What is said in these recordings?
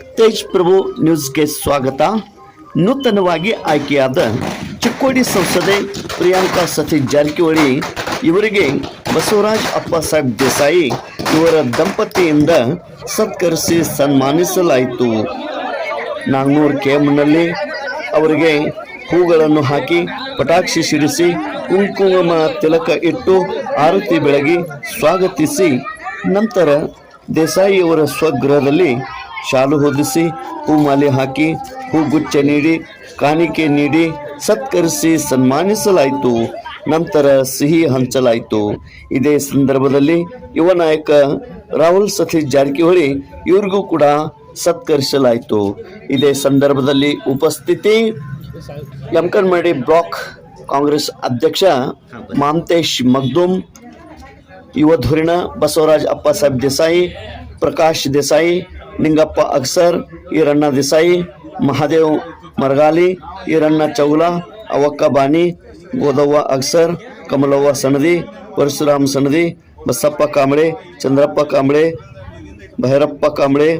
ತೇಜ್ ಪ್ರಭು ನ್ಯೂಸ್ಗೆ ಸ್ವಾಗತ. ನೂತನವಾಗಿ ಆಯ್ಕೆಯಾದ ಚಿಕ್ಕೋಡಿ ಸಂಸದೆ ಪ್ರಿಯಾಂಕಾ ಸತೀಶ್ ಜಾರಕಿಹೊಳಿ, ಇವರಿಗೆ ಬಸವರಾಜ್ ಅಪ್ಪ ಸಾಹೇಬ್ ದೇಸಾಯಿ ಇವರ ದಂಪತಿಯಿಂದ ಸತ್ಕರಿಸಿ ಸನ್ಮಾನಿಸಲಾಯಿತು. ನಾಗ್ನೂರು ಕೆಎಂನಲ್ಲಿ ಅವರಿಗೆ ಹೂಗಳನ್ನು ಹಾಕಿ ಪಟಾಕ್ಷಿ ಸಿಡಿಸಿ ಕುಂಕುಮ ತಿಲಕ ಇಟ್ಟು ಆರತಿ ಬೆಳಗಿ ಸ್ವಾಗತಿಸಿ, ನಂತರ ದೇಸಾಯಿಯವರ ಸ್ವಗೃಹದಲ್ಲಿ ಶಾಲು ಹೊದಿಸಿ ಹೂಮಾಲೆ ಹಾಕಿ ಹೂಗುಚ್ಛ ನೀಡಿ, ಕಾಣಿಕೆ ನೀಡಿ ಸತ್ಕರಿಸಿ ಸನ್ಮಾನಿಸಲಾಯಿತು. ನಂತರ ಸಿಹಿ ಹಂಚಲಾಯಿತು. ಇದೇ ಸಂದರ್ಭದಲ್ಲಿ ಯುವ ನಾಯಕ ರಾಹುಲ್ ಸತೀಶ್ ಜಾರಕಿಹೊಳಿ ಇವ್ರಿಗೂ ಕೂಡ ಸತ್ಕರಿಸಲಾಯಿತು. ಇದೇ ಸಂದರ್ಭದಲ್ಲಿ ಉಪಸ್ಥಿತಿ ಯಮಕನ್ಮಡಿ ಬ್ಲಾಕ್ ಕಾಂಗ್ರೆಸ್ ಅಧ್ಯಕ್ಷ ಮಾಂತೇಶ್ ಮಗ್ದುಮ್, ಯುವ ಬಸವರಾಜ್ ಬಸವರಾಜ್ ಅಪ್ಪಸಾಹೇಬ್ ದೇಸಾಯಿ, ಪ್ರಕಾಶ್ ದೇಸಾಯಿ ನಿಂಗಪ್ಪ ಅಕ್ಸರ್, ಈರಣ್ಣ ದೇಸಾಯಿ, ಮಹಾದೇವ್ ಮರಗಾಲಿ, ಈರಣ್ಣ ಚೌಲ, ಅವಕ್ಕ ಬಾನಿ, ಗೋದವ್ವ ಅಕ್ಸರ್, ಕಮಲವ್ವ ಸಣದಿ ಪರಶುರಾಮ್ ಸಣದಿ ಬಸಪ್ಪ ಕಾಂಬಳೆ, ಚಂದ್ರಪ್ಪ ಕಾಂಬಳೆ, ಭೈರಪ್ಪ ಕಾಂಬಳೆ,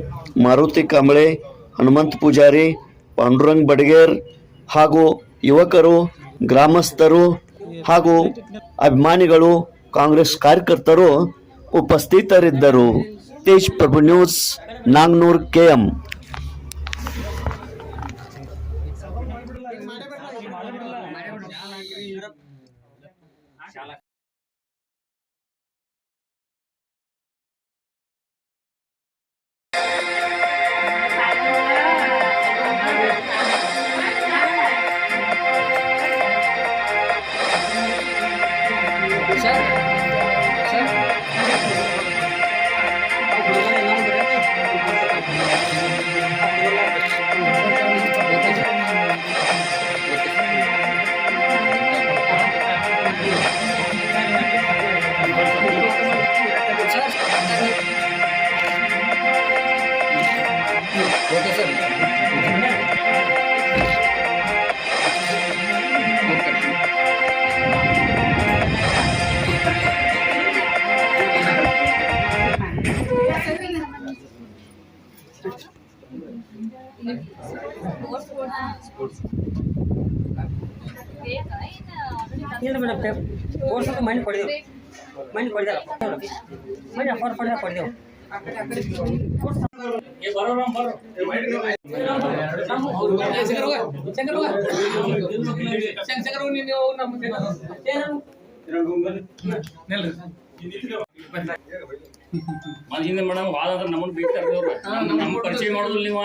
ಮಾರುತಿ ಕಾಂಬಳೆ, ಹನುಮಂತ್ ಪೂಜಾರಿ, ಪಾಂಡುರಂಗ್ ಬಡಗೇರ್ ಹಾಗೂ ಯುವಕರು, ಗ್ರಾಮಸ್ಥರು ಹಾಗೂ ಅಭಿಮಾನಿಗಳು, ಕಾಂಗ್ರೆಸ್ ಕಾರ್ಯಕರ್ತರು ಉಪಸ್ಥಿತರಿದ್ದರು. ತೇಜ್ ಪ್ರಭು ನ್ಯೂಸ್ ನಾಗ್ನೂರ್ ಕೆಎಂ ಇಲ್ಲ ಮೇಡಮ್ ಕೋರ್ಸಕ್ಕೆ ಮಣ್ಣು ಕೊಡಿದೆವು. ಮಣ್ಣು ಕೊಡಿದಲ್ಲ ಮಣ್ಣು ಅಫರ್ ಕೊಡಿದ ಕೊಡಿದೆವು. ಹಿಂದೆ ಮೇಡಮ್ ವಾದ ನಮ್ಮನ್ನ ಬೀಳ್ತಾರೆ ನಮ್ಮ ಪರಿಚಯ ಮಾಡೋದಿಲ್ಲ ನೀವು.